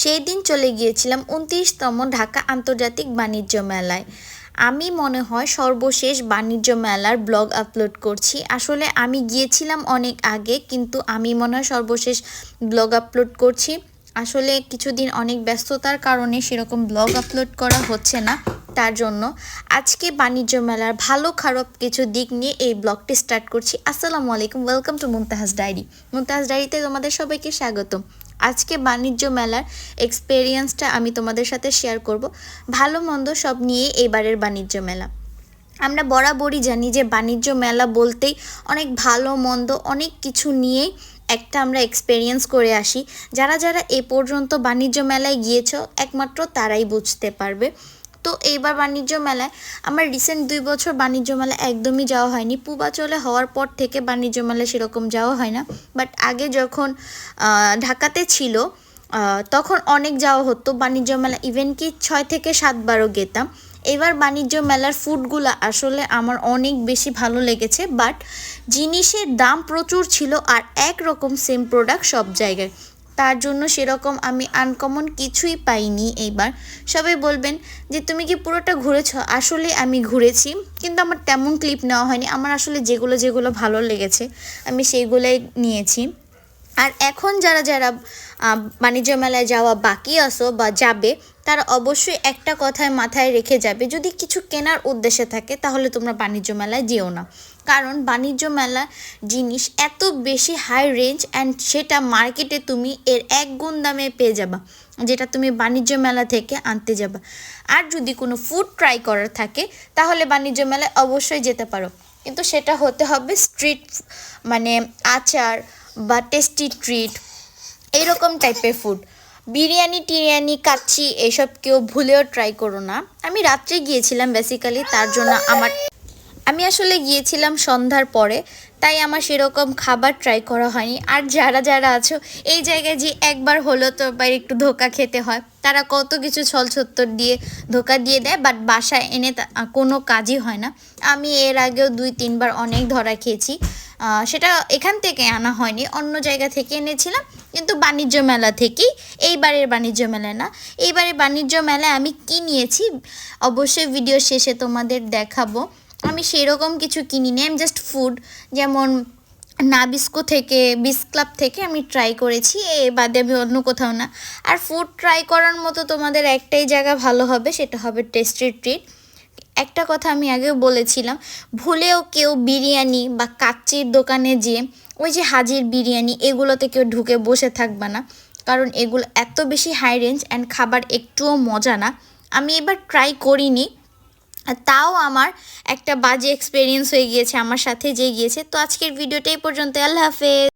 সেই দিন চলে গিয়েছিলাম উনত্রিশতম ঢাকা আন্তর্জাতিক বাণিজ্য মেলায়। আমি মনে হয় সর্বশেষ বাণিজ্য মেলার ব্লগ আপলোড করছি। আসলে আমি গিয়েছিলাম অনেক আগে, কিন্তু আমি মনে হয় সর্বশেষ ব্লগ আপলোড করছি। আসলে কিছুদিন অনেক ব্যস্ততার কারণে সেরকম ব্লগ আপলোড করা হচ্ছে না, তার জন্য। আজকে বাণিজ্য মেলার ভালো খারাপ কিছু দিক নিয়ে এই ব্লগটি স্টার্ট করছি। আসসালামু আলাইকুম, welcome to Mumtahaz diary. Mumtahaz ডায়েরিতে তোমাদের সবাইকে স্বাগতম। আজকে বাণিজ্য মেলার এক্সপেরিয়েন্সটা আমি তোমাদের সাথে শেয়ার করব। ভালো মন্দ সব নিয়ে এবারের বাণিজ্য মেলা। আমরা বরাবরই জানি যে বাণিজ্য মেলা বলতেই অনেক ভালো, মন্দ, অনেক কিছু নিয়েই একটা আমরা এক্সপেরিয়েন্স করে আসি। যারা যারা এ পর্যন্ত বাণিজ্য মেলায় গিয়েছ, একমাত্র তারাই বুঝতে পারবে। তো এইবার বাণিজ্য মেলায়, আমার রিসেন্ট দুই বছর বাণিজ্য মেলা একদমই যাওয়া হয়নি। পূবাচলে হওয়ার পর থেকে বাণিজ্য মেলায় সেরকম যাওয়া হয় না। বাট আগে যখন ঢাকাতে ছিল তখন অনেক যাওয়া হতো। বাণিজ্য মেলা ইভেন কি ছয় থেকে সাতবারও গেতাম। এবার বাণিজ্য মেলার ফুডগুলো আসলে আমার অনেক বেশি ভালো লেগেছে। বাট জিনিসের দাম প্রচুর ছিল আর একরকম সেম প্রোডাক্ট সব জায়গায়। তার জন্য সেরকম আমি আনকমন কিছুই পাইনি এইবার। সবাই বলবেন যে, তুমি কি পুরোটা ঘুরেছ? আসলে আমি ঘুরেছি, কিন্তু আমার তেমন ক্লিপ নেওয়া হয়নি। আমার আসলে যেগুলো যেগুলো ভালো লেগেছে আমি সেইগুলোই নিয়েছি। আর এখন যারা যারা বাণিজ্য মেলায় যাওয়া বাকি আসো বা যাবে তারা অবশ্যই একটা কথায় মাথায় রেখে যাবে, যদি কিছু কেনার উদ্দেশ্যে থাকে, তাহলে তোমরা বাণিজ্য মেলায় যেও না। কারণ বাণিজ্য মেলা জিনিস এত বেশি হাই রেঞ্জ অ্যান্ড সেটা মার্কেটে তুমি এর এক গুণ দামে পেয়ে যাবা, যেটা তুমি বাণিজ্য মেলা থেকে আনতে যাবা। আর যদি কোনো ফুড ট্রাই করার থাকে, তাহলে বাণিজ্য মেলায় অবশ্যই যেতে পারো। কিন্তু সেটা হতে হবে স্ট্রিট মানে আচার বা টেস্টি ট্রিট এইরকম টাইপের ফুড বিরিয়ানি, টিরিয়ানি, কাচ্চি এসব কেউ ভুলেও ট্রাই করো না। আমি রাত্রে গিয়েছিলাম বেসিক্যালি তার জন্য আমার আমি আসলে গিয়েছিলাম সন্ধ্যার পরে, তাই আমার সেরকম খাবার ট্রাই করা হয়নি। আর যারা যারা আছো, এই জায়গায় যে একবার হলো তো বাইরে একটু ধোকা খেতে হয়। তারা কত কিছু ছলছত্তর দিয়ে ধোকা দিয়ে দেয় বাট বাসায় এনে কোনো কাজই হয় না। আমি এর আগেও দুই, তিনবার অনেক ধরা খেয়েছি। সেটা এখান থেকে আনা হয়নি, অন্য জায়গা থেকে এনেছিলাম। কিন্তু বাণিজ্য মেলা থেকেই, এইবারের বাণিজ্য মেলা না, এইবারের বাণিজ্য মেলায় আমি কি নিয়েছি? অবশ্যই ভিডিও শেষে তোমাদের দেখাবো। আমি সেরকম কিছু কিনিনি আমি জাস্ট ফুড যেমন নাবিস্কো থেকে, বিস ক্লাব থেকে আমি ট্রাই করেছি, এ বাদে আমি অন্য কোথাও না। আর ফুড ট্রাই করার মতো তোমাদের একটাই জায়গা ভালো হবে, সেটা হবে টেস্টি ট্রিট একটা কথা আমি আগেও বলেছিলাম, ভুলেও কেউ বিরিয়ানি বা কাচ্চির দোকানে যেয়ে ওই যে হাজির বিরিয়ানি এগুলোতে কেউ ঢুকে বসে থাকবে না। কারণ এগুলো এত বেশি হাই রেঞ্জ অ্যান্ড খাবার একটুও মজা না। আমি এবার ট্রাই করিনি তাও আমার একটা বাজে এক্সপিরিয়েন্স হয়ে গিয়েছে, আমার সাথে যে গিয়েছে। তো আজকের ভিডিওটা এই পর্যন্ত আল্লাহ হাফেজ।